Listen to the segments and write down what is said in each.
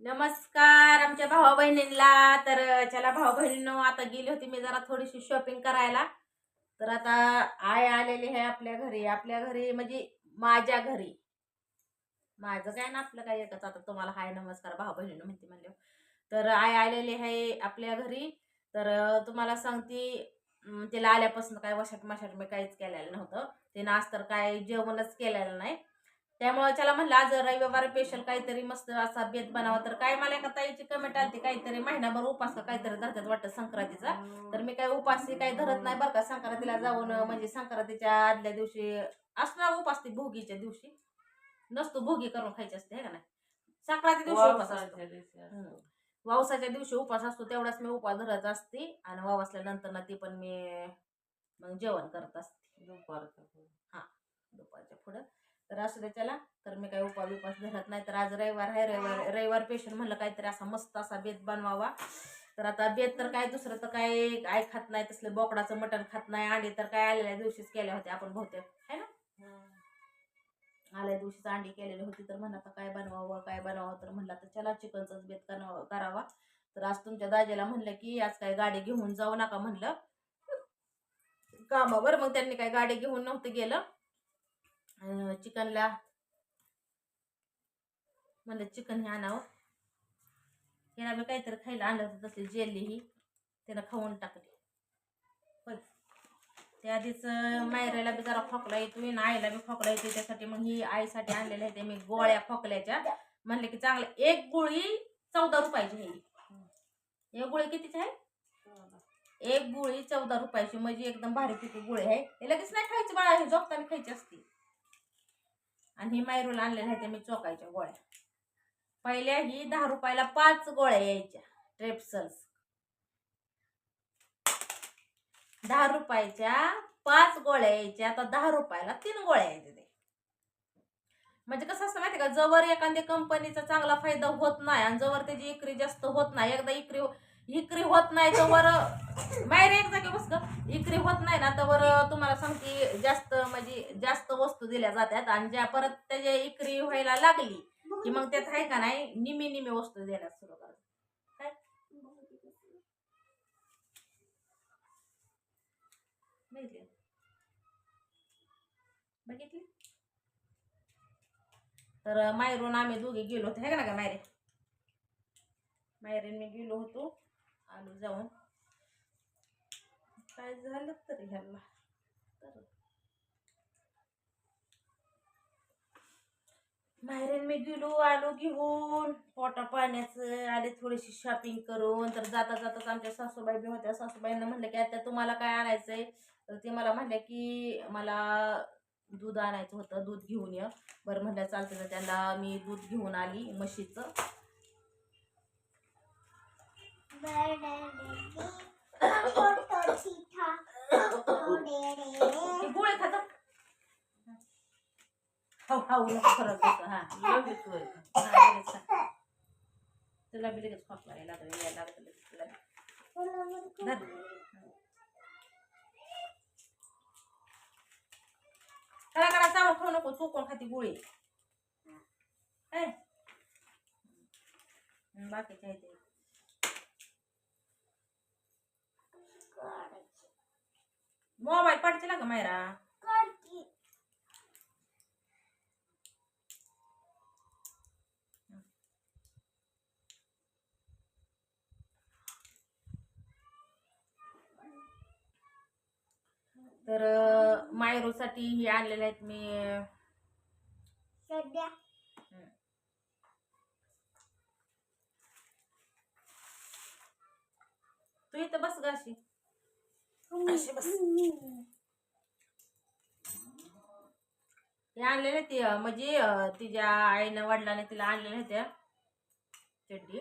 नमस्कार आमच्या भावा बहिणींना तर चला भाऊ बहिणींनो आता गेली होती मी जरा थोडीशी शॉपिंग करायला. तर आता आय आलेली आहे आपल्या घरी. आपल्या घरी म्हणजे माझ्या घरी. माझं काय ना आपलं काय एकच. आता तुम्हाला हाय नमस्कार भाऊ बहिणीनं म्हणते म्हणले तर आय आलेली आहे आपल्या घरी. तर तुम्हाला सांगते तिला आल्यापासून काय वशाट मशाट मी काहीच केलेलं नव्हतं. तिनं आज तर काय जेवणच केलेलं नाही. त्यामुळे त्याला म्हणलं आज रविवार स्पेशल काहीतरी मस्त असा बेत बनावा. तर काय मला एका ताईची कमेंट आली काहीतरी महिनाभर उपास का काहीतरी धरतात वाटतं संक्रांतीचा. तर मी काय उपास काही धरत नाही बरं का संक्रांतीला जाऊन म्हणजे संक्रांतीच्या आदल्या दिवशी असणार उपास ती भोगीच्या दिवशी. नसतो भोगी करून खायची असते हे का नाही? संक्रांती दिवशी उपास असतो. वावसाच्या दिवशी उपास असतो तेवढाच मी उपास धरत असते. आणि वाव असल्यानंतर ना ती पण मी मग जेवण करत असते. दुपारच्या पुढं. तर असं दे त्याला. तर मी काही उपास उपास धरत नाही. तर आज रविवार आहे. रविवार रविवार पेशंट म्हणलं काहीतरी असा मस्त असा बेत बनवावा. तर आता बेत तर काय दुसरं तर काय आय खात नाही तसलं बोकडाचं मटण खात नाही. अंडी तर काय आलेल्या दिवशीच केल्या होत्या आपण बहुतेक. है ना? आल्या दिवशीच अंडी केलेली होती. तर म्हणलं आता काय बनवावं काय बनवावं? तर म्हणलं तर चला चिकनचाच बेत करावं करावा. तर आज तुमच्या दाजेला म्हणलं की आज काय गाडी घेऊन जाऊ नका म्हणलं. कामावर मग त्यांनी काय गाडी घेऊन नव्हतं गेलं. चिकनला म्हणलं चिकन हे आणावं. हिला मी काहीतरी खायला आणलं होतं तसली जेली ही. त्यानं खाऊन टाकली. होय त्याआधीच आधीच मायराला बी जरा खोकला येतोय ना आईला बी खोकला येतोय त्यासाठी मग ही आईसाठी आणलेल्या आहेत मी गोळ्या खोकल्याच्या. म्हणले की चांगलं एक गोळी चौदा रुपयाची आहे. एक गोळी कितीची आहे? एक गोळी चौदा रुपयाची. म्हणजे एकदम भारी पिकी गोळी आहे. हे लगेच नाही खायची बाळा हे झोपताना खायची असते. आणि हे मायरूला आणलेल्या आहेत मी चोकायच्या गोळ्या. पहिल्या ही दहा रुपयाला पाच गोळ्या यायच्या ट्रेप्सल्स. दहा रुपयाच्या पाच गोळ्या यायच्या आता दहा रुपयाला तीन गोळ्या यायच्या ते म्हणजे कसं असतं माहिती का? जवळ एखाद्या कंपनीचा चांगला फायदा होत नाही आणि जवळ त्याची इक्री जास्त होत नाही. एकदा इक्री इकरी होत नाही तर बाहेर एक जागी बस ग. इकरी होत नाही ना तर तुम्हाला सांगते जास्त म्हणजे जास्त वस्तू दिल्या जातात आणि ज्या परत त्याच्या इकरी व्हायला लागली की मग त्यात आहे का नाही निमी निमी वस्तू देण्यास सुरू करत काय? बघितली? तर मायरून आम्ही दोघे गेलो होतो है का ना का मायरे मायरेन मी गेलो होतो. आलो जाऊन. काय झालं तरी ह्याला? तर माहेरेन मी गेलो आलो घेऊन. पोटा पाण्याचं आले थोडीशी शॉपिंग करून. तर जाता जाताच आमच्या सासूबाई बी होत्या. सासूबाईंना म्हणलं की आता तुम्हाला काय आणायचंय? तर ते मला म्हणल्या की मला दूध आणायचं होतं. दूध घेऊन ये. बरं म्हणलं चालतं तर त्यांना मी दूध घेऊन आली म्हशीचं. गोळे खाता हाव हाव फरक देतो हा. लगेच तुला बी लगेच खोकला यायला लागला यायला लागलं लगेच तुला बी. करा करा खाऊ नको चुकून खाती गोळी. काय हं, आहे मोबाईल पडचे का मायरा? तर मायरूसाठी ही आणलेल्या आहेत मी. तू इथं बस ग अशी. अशी बस. हे आणलेले ते म्हणजे तिच्या आईनं वडिलाने तिला आणलेल्या होत्या चड्डी.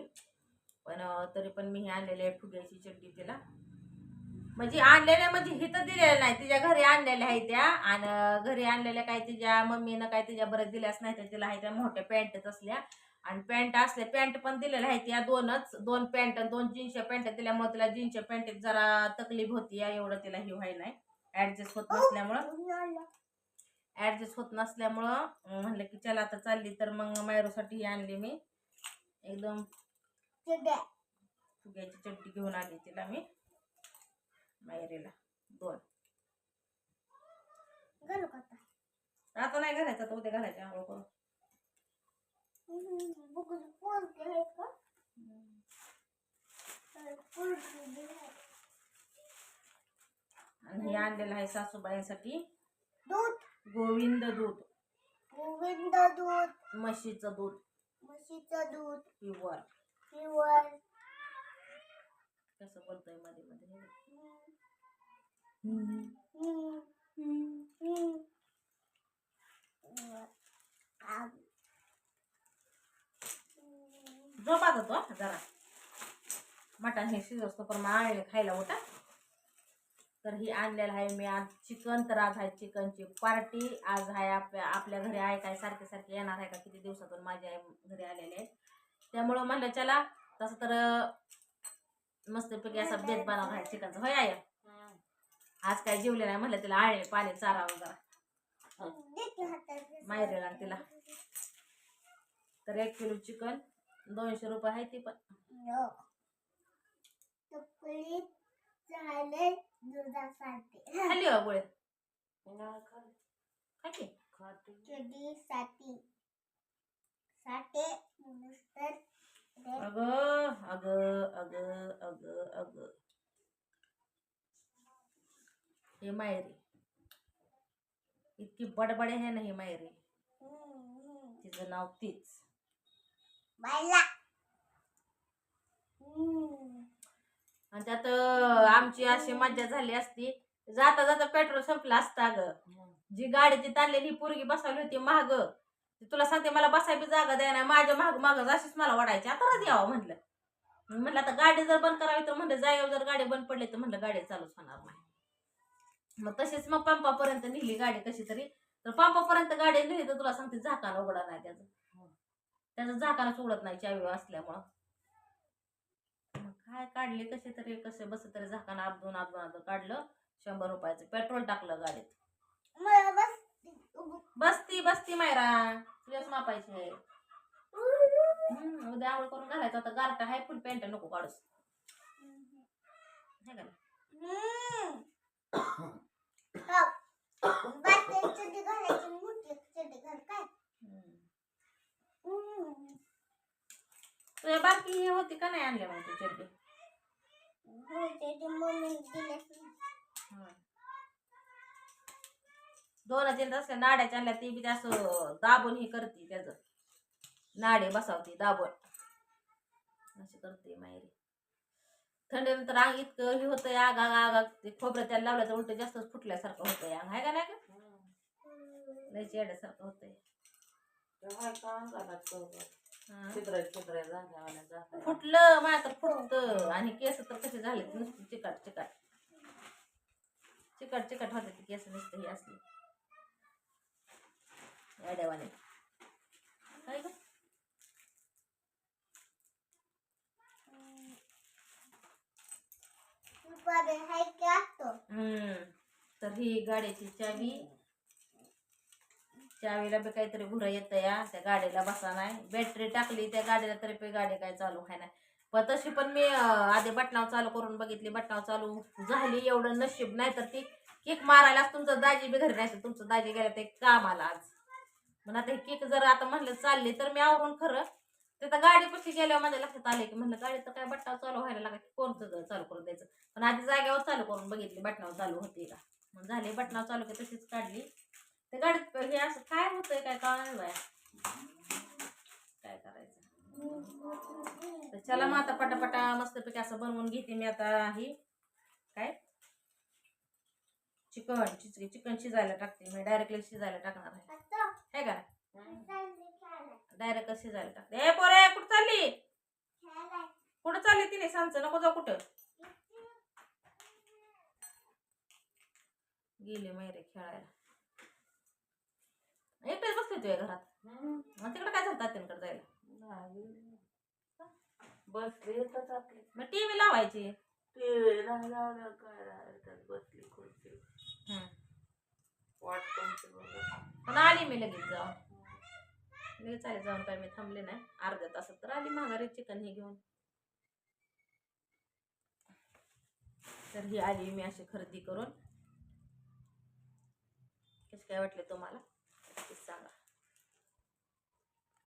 पण तरी पण मी हे आणलेले आहे फुग्याची चड्डी तिला. म्हणजे आणलेल्या म्हणजे हिथं दिलेल्या नाही. तिच्या घरी आणलेल्या आहेत त्या. आणि घरी आणलेल्या काय तिच्या मम्मीनं काय तिच्या बरं दिल्याच नाही तर तिला आहे त्या मोठ्या पॅन्टच असल्या. आणि पॅन्ट असल्या पॅन्ट पण दिलेल्या आहेत या दोनच. दोन पॅन्ट दोन जीन्सच्या पॅन्ट दिल्यामुळे तिला जीन्सच्या पॅन्टीत जरा तकलीफ होती या एवढं तिला हे व्हाय नाही. ऍडजस्ट होत नसल्यामुळं. ऍडजस्ट होत नसल्यामुळं म्हणलं की चला आता चालली तर मग मायरूसाठी ही आणली मी. एकदम फुग्याची चड्डी घेऊन आली तिला मी. मायरीला. दोन. घालू का आता? आता नाही घालायचं आता उद्या घालायचे आंघोळ करून हम्म, बघू दे, पोरगी आहे का? तर पोरगी बी आहे. आणि हे आणलेलं आहे सासूबाईंसाठी. दूध. गोविंद दूध. गोविंद दूध. म्हशीचं दूध. म्हशीचं दूध. प्युअर प्युअर कसं बोलतोयमध्ये मध्ये हम्म, हम्म, हम्म. आ- झोप आता तो हा, जरा. मटण हे शिजवतो पण मग आणले खायला होता तर ही आणलेलं आहे मी आज चिकन तर आज आहे चिकनची पार्टी. आज आहे आपल्या आपल्या घरी आहे काय सारखे सारखे येणार आहे का? किती दिवसातून माझ्या आई घरी आलेले आहेत. त्यामुळं म्हणलं चला तसं तर मस्तपैकी असा बेत बनवणार आहे चिकनचा. होय आय? आज काय जेवले नाही म्हणलं तिला आळे पाणी चारावं जरा. दे की हातात. माहेरीला आणि तिला. तर एक किलो चिकन दोनशे रुपये आहे ती पण. खाली हो गोळे खाली. साठी नुसतं अगं अगं अगं अगं अगं. हे मायरी. इतकी बडबड ना ही मायरी. हम्म, हम्म. तिचं नाव तीच. बायला. आणि त्यात आमची अशी मज्जा झाली असती. जाता जाता पेट्रोल संपलं असतं अगं. जी गाडीची ताणलेली पोरगी बसवली होती महाग तुला सांगते मला बसायची जागा द्या नाही. माझ्या महाग माग अशीच मला वाढायची आता रच यावं म्हणलं. म्हटलं आता गाडी जर बंद करावी तर म्हणलं जायव जर गाडी बंद पडली तर म्हणलं गाडी चालूच होणार नाही. मग तशीच मग पंपापर्यंत नेली गाडी कशी तरी. तर पंपापर्यंत गाडी नेली तर तुला सांगते झाकान उघडा नाही त्याचं. त्याचं झाकानच उघडत नाही चावी असल्यामुळं. काय काढले कसे तरी कसे बस तरी झाकान आपदून आपदून आपदून काढलं शंभर रुपयाचं पेट्रोल टाकलं गाडीत. बसती बसती मायरा तुझ्याच मापायची. आहे उद्या आवड करून घालायचं आता गारटा हाय फुल पॅन्ट नको काढूस. हाय का नाही? हम्म. हो. बाटली चड्डी घालायची मोठी चड्डी घाल काय हम्म. हम्म. तुझ्या बारकी हे होती का नाही आणल्या मग तू चड्डी? हो. मम्मी दोन तीन असल्या नाड्याच्या आणल्या ती बी ते असं दाबून ही करते त्याचं. नाडे बसावती दाबून. अशी करते मायरी. थंडीनंतर अंग इतकं हे होतं आग आग आग आग. ते खोबरं त्याला लावलं तर उलट जास्तच फुटल्यासारखं होतंय अंग. आहे का नाही का? लय चेड्यासारखं होतंय. हा. फुटलं माझ्या तर फुटतं. आणि केस तर कसे झाले नुसते चिकट चिकट. चिकट चिकट होते ते केस नुसते हे असले. येड्यावाने काय ग? तर ही गाड्याची चावी. चावीला बी काहीतरी घुरा येत या त्या गाडीला बसा नाही. बॅटरी टाकली त्या गाडीला तरी पे गाडी काय चालू आहे नाही पण तशी पण मी आधी बटनाव चालू करून बघितली. बटनाव चालू झाली एवढं नशीब नाही तर ती केक मारायला तुमचं दाजी बी घरी नाही तुमचं दाजी गेलं ते कामाला आज. मग आता हे केक जर आता म्हणलं चालली तर मी आवरून खरं तिथं गाडी पशी गेल्यावर माझ्या लक्षात आले की म्हणलं गाडी तर काय बटनाव चालू व्हायला लागला की कोणतं चालू करून द्यायचं. पण आधी जागेवर चालू करून बघितली बटनावर चालू होती का. मग झाली बटनावर चालू की तशीच काढली. ते गाडीत हे असं काय होतंय काय कळलं नाही बाया. काय करायचं? तर चला मग आता पटापटा मस्तपैकी असं बनवून घेते मी आता ही. काय? चिकन चिचकी चिकन शिजायला टाकते मी. डायरेक्टली शिजायला टाकणार आहे. काय का? डायरेक्ट शिजायला टाकते. ए पोरे कुठं चालली? कुठं चालली तिने सांगचं? नको जाऊ कुठं. गेले मैरे खेळायला. तुझ्या घरात. मग तिकडे काय झालं तात्यांकडे जायला? बसली आपली. मग टीव्ही लावायची. टीव्ही काय राहतात बसली खुर्ची? हम्म. वाट कोणती बघत पण आली मी लगेच जाऊन. लगेच आले जाऊन काय मी थांबले नाही. अर्ध्या तासात तर आले माघारी चिकन हे घेऊन. तर ही आली मी अशी खरेदी करून. कसे काय वाटले तुम्हाला? सांगा.